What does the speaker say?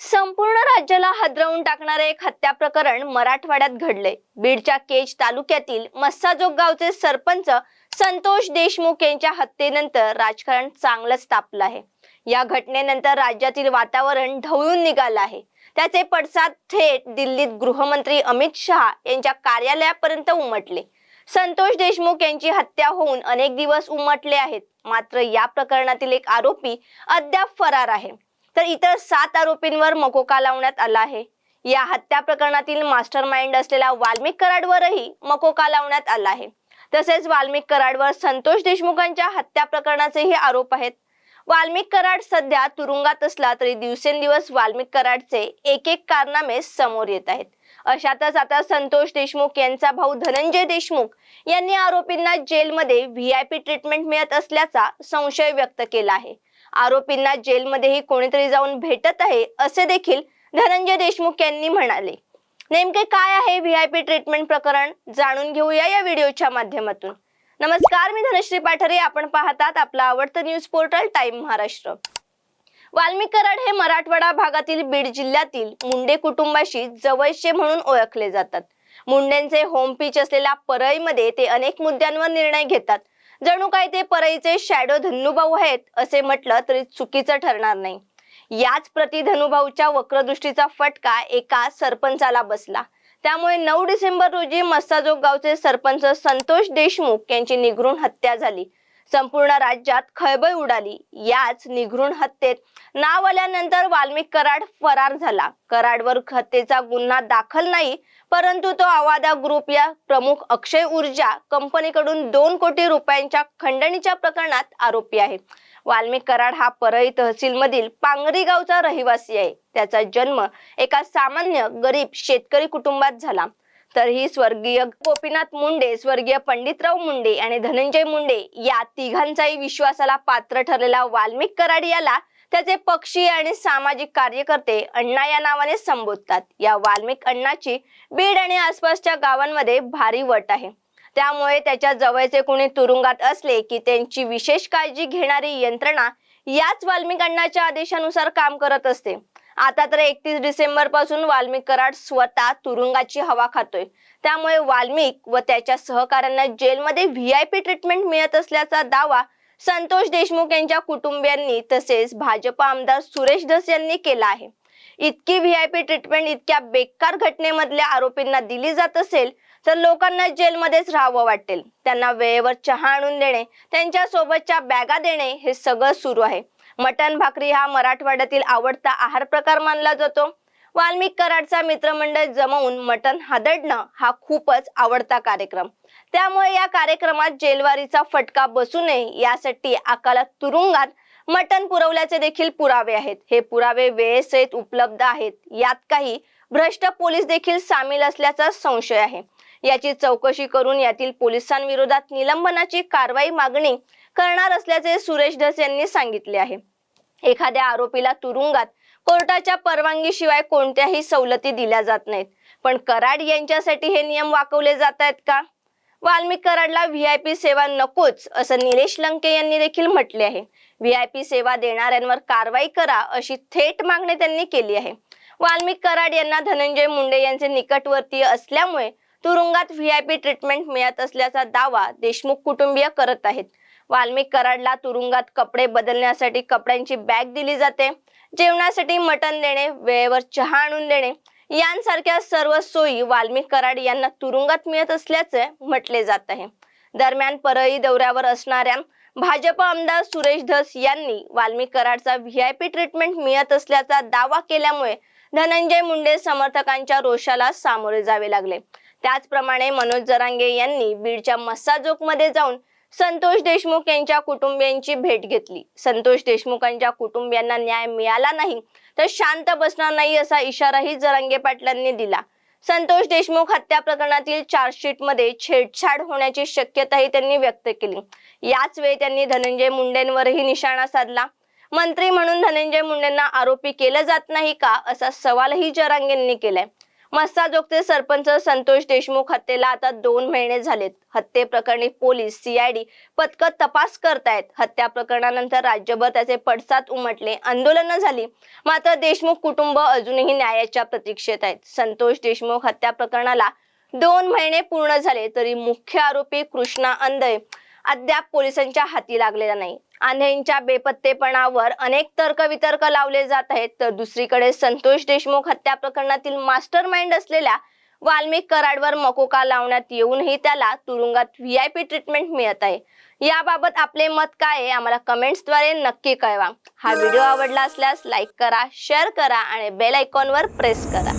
संपूर्ण राज्याला हादरवून टाकणारे एक हत्या प्रकरण मराठवाड्यात घडले बीडच्या केज तालुक्यातील मस्साजोग गावचे सरपंच संतोष देशमुख यांच्या हत्येनंतर राजकारण चांगलंच तापलं आहे. या घटनेनंतर राज्यातील वातावरण ढवळून निघालं आहे. त्याचे पडसाद थेट दिल्लीत गृहमंत्री अमित शहा यांच्या कार्यालयापर्यंत उमटले. संतोष देशमुख यांची हत्या होऊन अनेक दिवस उमटले आहेत. मात्र या प्रकरणातील एक आरोपी अद्याप फरार आहे. तर इतर सात आरोपींवर मकोका लावण्यात आला आहे. या हत्या प्रकरणातील मास्टर माइंड असलेल्या वाल्मिक कराडवरही मकोका लावण्यात आला आहे. तसेच वाल्मिक कराडवर संतोष देशमुखांच्या हत्या प्रकरणाचेही आरोप आहेत. वाल्मिक कराड सध्या तुरुंगात असला तरी दिवसेंदिवस वाल्मिक कराडचे एक एक कारनामे समोर येत आहेत. अशातच आता संतोष देशमुख यांचा भाऊ धनंजय देशमुख यांनी आरोपींना जेलमध्ये व्ही आय पी ट्रीटमेंट मिळत असल्याचा संशय व्यक्त केला आहे. आरोपींना जेलमध्येही कोणीतरी जाऊन भेटत आहे असे देखील धनंजय देशमुख यांनी म्हणाले. नेमके काय आहे व्ही आय पी ट्रीटमेंट प्रकरण? जाणून घेऊया या व्हिडिओच्या माध्यमातून. नमस्कार मी धनश्री पाठरे. आपण पाहतात आपला आवडतं news portal time Maharashtra Walmik Karad हे मराठवाडा भागातील बीड जिल्ह्यातील मुंडे कुटुंबाशी जवळचे म्हणून ओळखले जातात. मुंडेंचे होम पिच असलेल्या परळीमध्ये ते अनेक मुद्द्यांवर निर्णय घेतात. जणू काय ते परळीचे शॅडो धनुभाऊ आहेत असे म्हटलं तरी चुकीचं ठरणार नाही. याच प्रति धनुभाऊच्या वक्रदृष्टीचा फटका एका सरपंचाला बसला. त्यामुळे नऊ डिसेंबर रोजी मस्ताजोग गावचे सरपंच संतोष देशमुख यांची निघरून हत्या झाली. संपूर्ण राज्यात खळबळ उडाली. याच निघरून हत्येत नाव आल्यानंतर वाल्मिक कराड फरार झाला. कराडवर हत्येचा गुन्हा दाखल नाही परंतु तो आवादा ग्रुप या प्रमुख अक्षय ऊर्जा कंपनीकडून दोन कोटी रुपयांच्या खंडणीच्या प्रकरणात आरोपी आहे. वाल्मिक कराड हा परळी तहसील मधील पांगरी गावचा रहिवासी आहे. त्याचा जन्म एका सामान्य गरीब शेतकरी कुटुंबात झाला. तरीही स्वर्गीय गोपीनाथ मुंडे स्वर्गीय पंडितराव मुंडे आणि धनंजय मुंडे या तिघांचाही विश्वासाला पात्र ठरलेला वाल्मिक कराड याला त्याचे पक्षी आणि सामाजिक कार्यकर्ते अण्णा या नावाने संबोधतात. या वाल्मिक अण्णाची बीड आणि आसपासच्या गावांमध्ये भारी वट आहे. त्यामुळे त्याच्या जवळचे कोणी तुरुंगात असले की त्यांची विशेष काळजी घेणारी यंत्रणा याच वाल्मिक अण्णाच्या आदेशानुसार काम करत असते. आता तर एकतीस डिसेंबरपासून वाल्मिक कराड स्वतः तुरुंगाची हवा खातोय. त्यामुळे वाल्मिक व त्याच्या सहकाऱ्यांना जेलमध्ये व्ही आय पी ट्रीटमेंट मिळत असल्याचा दावा संतोष देशमुख यांच्या कुटुंबियांनी तसेच भाजप आमदार सुरेश धस यांनी केला आहे. इतकी व्ही आय पी ट्रीटमेंट इतक्या बेकार घटनेमधल्या आरोपींना दिली जात असेल तर लोकांना जेलमध्येच राहावं वाटेल. त्यांना वेळेवर चहा आणून देणे त्यांच्या सोबतच्या बॅगा देणे हे सगळं सुरू आहे. मटण भाकरी हा मराठवाड्यातील आवडता आहार प्रकार मानला जातो. वाल्मिक कराडचा मित्रमंडळ जमवून मटण हादडणं हा खूपच आवडता कार्यक्रम. त्यामुळे या कार्यक्रमात जेलवारीचा फटका बसू नये यासाठी अकाला तुरुंगात मटण पुरवल्याचे देखील पुरावे आहेत. हे पुरावे वेळेसहित उपलब्ध आहेत. यात काही भ्रष्ट पोलीस देखील सामील असल्याचा संशय आहे. याची चौकशी करून यातील पोलिसांविरोधात निलंबनाची कारवाई मागणी करणार असल्याचे सुरेश धस यांनी सांगितले आहे. एखाद्या आरोपीला तुरुंगात कोर्टाच्या परवानगीशिवाय कोणत्याही सवलती दिल्या जात नाहीत. पण कराड यांच्यासाठी हे नियम वाकवले जात आहेत का? वाल्मिक कराडला व्हीआयपी सेवा नकोच असं निलेश लंके यांनी देखील म्हटले आहे. व्हीआयपी सेवा देणाऱ्यांवर कारवाई करा अशी थेट मागणी त्यांनी केली आहे. वाल्मिक कराड यांना धनंजय मुंडे यांचे निकटवर्तीय असल्यामुळे तुरुंगात व्हीआयपी ट्रीटमेंट मिळत असल्याचा दावा देशमुख कुटुंबीय करत आहेत. वाल्मिक कराडला तुरुंगात कपडे बदलण्यासाठी कपड्यांची बॅग दिली जाते. जेवणासाठी मटण देणे वेळेवर चहा आणून देणे. यांसारख्या सर्व सोयी वाल्मिक कराड यांना तुरुंगात मिळत असल्याचे म्हटले जात आहे. दरम्यान परळी दौऱ्यावर असणाऱ्या भाजप आमदार सुरेश धस यांनी वाल्मिक कराडचा व्हीआयपी ट्रीटमेंट मिळत असल्याचा दावा केल्यामुळे धनंजय मुंडे समर्थकांच्या रोषाला सामोरे जावे लागले. त्याचप्रमाणे मनोज जरांगे यांनी बीडच्या मस्साजोकमध्ये जाऊन संतोष देशमुख यांच्या कुटुंबियांची भेट घेतली. संतोष देशमुखांच्या कुटुंबियांना न्याय मिळाला नाही तर शांत बसणार नाही असा इशाराही जरांगे पाटलांनी दिला. संतोष देशमुख हत्या प्रकरणातील चार्जशीटमध्ये छेडछाड होण्याची शक्यताही त्यांनी व्यक्त केली. याच वेळी त्यांनी धनंजय मुंडेंवरही निशाणा साधला. मंत्री म्हणून धनंजय मुंडेंना आरोपी केलं जात नाही का असा सवालही जरांगेंनी केलाय. मस्ताजोगचे सरपंच संतोष देशमुख हत्येला आता दोन महिने झालेत. हत्येप्रकरणी पोलीस सीआयडी पथक तपास करतायत. हत्या प्रकरणानंतर राज्यभर त्याचे पडसाद उमटले. आंदोलनं झाली. मात्र देशमुख कुटुंब अजूनही न्यायाच्या प्रतीक्षेत आहेत. संतोष देशमुख हत्या प्रकरणाला दोन महिने पूर्ण झाले तरी मुख्य आरोपी कृष्णा अंधय अद्याप पोलिसांच्या हाती लागलेला नाही. आंधळींच्या बेपत्तेपणावर अनेक तर्कवितर्क लावले जात आहेत. तर दुसरीकडे संतोष देशमुख हत्या प्रकरणातील मास्टर माइंड असलेल्या वाल्मिक कराडवर मकोका लावण्यात येऊनही त्याला तुरुंगात व्ही आय पी ट्रीटमेंट मिळत आहे. याबाबत आपले मत काय आहे? आम्हाला कमेंट्सद्वारे नक्की कळवा. हा व्हिडिओ आवडला असल्यास लाईक करा शेअर करा आणि बेल आयकॉनवर प्रेस करा.